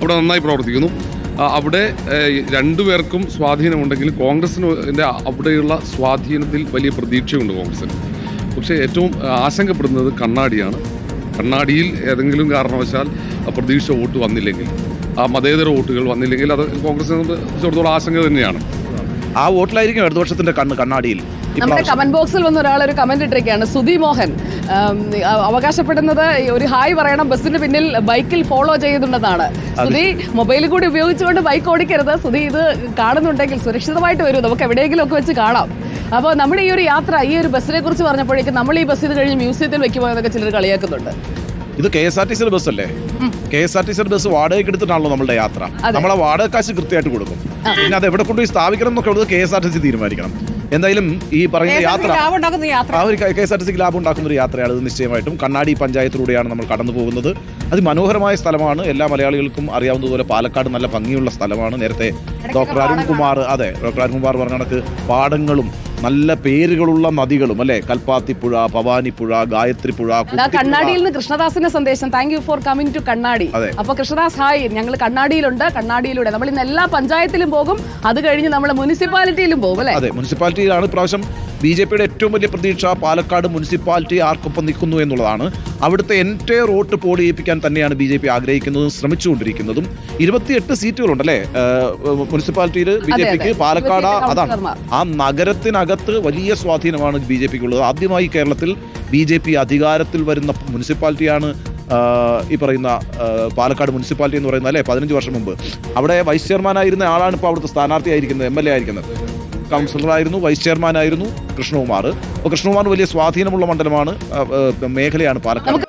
അവിടെ നന്നായി പ്രവർത്തിക്കുന്നു. അവിടെ രണ്ടുപേർക്കും സ്വാധീനമുണ്ടെങ്കിൽ കോൺഗ്രസിന്റെ അവിടെയുള്ള സ്വാധീനത്തിൽ വലിയ പ്രതീക്ഷയുണ്ട് കോൺഗ്രസിന് പക്ഷേ ഏറ്റവും ആശങ്കപ്പെടുന്നത് കണ്ണാടിയാണ്. കണ്ണാടിയിൽ ഏതെങ്കിലും കാരണവശാൽ പ്രതീക്ഷ വോട്ട് വന്നില്ലെങ്കിൽ ആ മതേതര വോട്ടുകൾ വന്നില്ലെങ്കിൽ അത് കോൺഗ്രസിനെ സംബന്ധിച്ചിടത്തോളം ആശങ്ക തന്നെയാണ്. ആ വോട്ടിലായിരിക്കും ഇടതുപക്ഷത്തിന്റെ കണ്ണ് കണ്ണാടിയിൽ. നമ്മുടെ കമന്റ് ബോക്സിൽ വന്ന ഒരാൾ ഒരു കമന്റ് ഇട്ടിരിക്കുകയാണ്. സുധി മോഹൻ. അവകാശപ്പെടുന്നത് ഒരു ഹായ് പറയണം ബസ്സിന് പിന്നിൽ ബൈക്കിൽ ഫോളോ ചെയ്യുന്നുണ്ടെന്നാണ്. സുധി മൊബൈലിൽ കൂടി ഉപയോഗിച്ചുകൊണ്ട് ബൈക്ക് ഓടിക്കരുത്. സുധി ഇത് കാണുന്നുണ്ടെങ്കിൽ സുരക്ഷിതമായിട്ട് വരും. നമുക്ക് എവിടെയെങ്കിലും ഒക്കെ വെച്ച് കാണാം. അപ്പോൾ നമ്മുടെ ഈ ഒരു യാത്ര ഈ ഒരു ബസ്സിനെ കുറിച്ച് പറഞ്ഞപ്പോഴേക്കും നമ്മൾ ഈ ബസ് ഇത് കഴിഞ്ഞ് മ്യൂസിയത്തിൽ വെക്കുമോ എന്നൊക്കെ ചിലർ കളിയാക്കുന്നുണ്ട്. ഇത് കെ എസ് ആർ ടി സിയുടെ ബസ് അല്ലേ? കെ എസ് ആർ ടി സിയുടെ ബസ് വാടകയ്ക്ക് എടുത്തിട്ടാണല്ലോ നമ്മുടെ യാത്ര. നമ്മളെ വാടക കാശ് കൃത്യമായിട്ട് കൊടുക്കും. പിന്നെ അത് എവിടെ കൊണ്ടുപോയി സ്ഥാപിക്കണം എന്നൊക്കെ ഉള്ളത് K S R T C തീരുമാനിക്കണം. എന്തായാലും ഈ പറയുന്ന യാത്ര ആ ഒരു കെ എസ് ആർ ടി സിക്ക് ലാഭം ഉണ്ടാക്കുന്ന ഒരു യാത്രയാണ് ഇത് നിശ്ചയമായിട്ടും. കണ്ണാടി പഞ്ചായത്തിലൂടെയാണ് നമ്മൾ കടന്നു പോകുന്നത്. അതിമനോഹരമായ സ്ഥലമാണ്. എല്ലാ മലയാളികൾക്കും അറിയാവുന്നതുപോലെ പാലക്കാട് നല്ല ഭംഗിയുള്ള സ്ഥലമാണ്. നേരത്തെ ഡോക്ടർ അരുൺകുമാർ അതെ ഡോക്ടർ അരുൺകുമാർ പറഞ്ഞ കണക്ക് പാടങ്ങളും നല്ല പേരുകളുള്ള നദികളും അല്ലെ? കൽപ്പാത്തിപ്പുഴ ഭവാനിപ്പുഴ ഗായത്രിപ്പുഴ. കണ്ണാടിയിൽ നിന്ന് കൃഷ്ണദാസിന്റെ സന്ദേശം. Thank you for coming to Kannadi. അപ്പൊ കൃഷ്ണദാസ് ഹായ്. ഞങ്ങൾ കണ്ണാടിയിലുണ്ട് കണ്ണാടിയിലൂടെ. നമ്മൾ ഇന്ന് എല്ലാ പഞ്ചായത്തിലും പോകും. അത് കഴിഞ്ഞ് നമ്മൾ മുനിസിപ്പാലിറ്റിയിലും പോകും അല്ലെ? അതെ മുനിസിപ്പാലിറ്റിയിലാണ് ഇപ്രാവശ്യം ബി ജെ പിയുടെ ഏറ്റവും വലിയ പ്രതീക്ഷ പാലക്കാട് മുനിസിപ്പാലിറ്റി ആർക്കൊപ്പം നിൽക്കുന്നു എന്നുള്ളതാണ്. അവിടുത്തെ എന്റെ റോട്ട് പോൾ ചെയ്യിപ്പിക്കാൻ തന്നെയാണ് ബി ജെ പി ആഗ്രഹിക്കുന്നതും ശ്രമിച്ചുകൊണ്ടിരിക്കുന്നതും. ഇരുപത്തിയെട്ട് സീറ്റുകളുണ്ടല്ലേ? മുനിസിപ്പാലിറ്റിയിൽ ബി ജെ പിക്ക് പാലക്കാട് അതാണ്. ആ നഗരത്തിനകത്ത് വലിയ സ്വാധീനമാണ് ബി ജെ പിക്ക് ഉള്ളത് ആദ്യമായി കേരളത്തിൽ ബി ജെ പി അധികാരത്തിൽ വരുന്ന മുനിസിപ്പാലിറ്റിയാണ് ഈ പറയുന്ന പാലക്കാട് മുനിസിപ്പാലിറ്റി എന്ന് പറയുന്നത് അല്ലേ? പതിനഞ്ച് വർഷം മുമ്പ്. അവിടെ വൈസ് ചെയർമാനായിരുന്ന ആളാണ് ഇപ്പോൾ അവിടുത്തെ സ്ഥാനാർത്ഥിയായിരിക്കുന്നത് എം എൽ എ ആയിരിക്കുന്നത്. കൗൺസിലറായിരുന്നു വൈസ് ചെയർമാനായിരുന്നു കൃഷ്ണകുമാർ. അപ്പോൾ കൃഷ്ണകുമാർ വലിയ സ്വാധീനമുള്ള മണ്ഡലമാണ് മേഖലയാണ് പാലക്കാട്.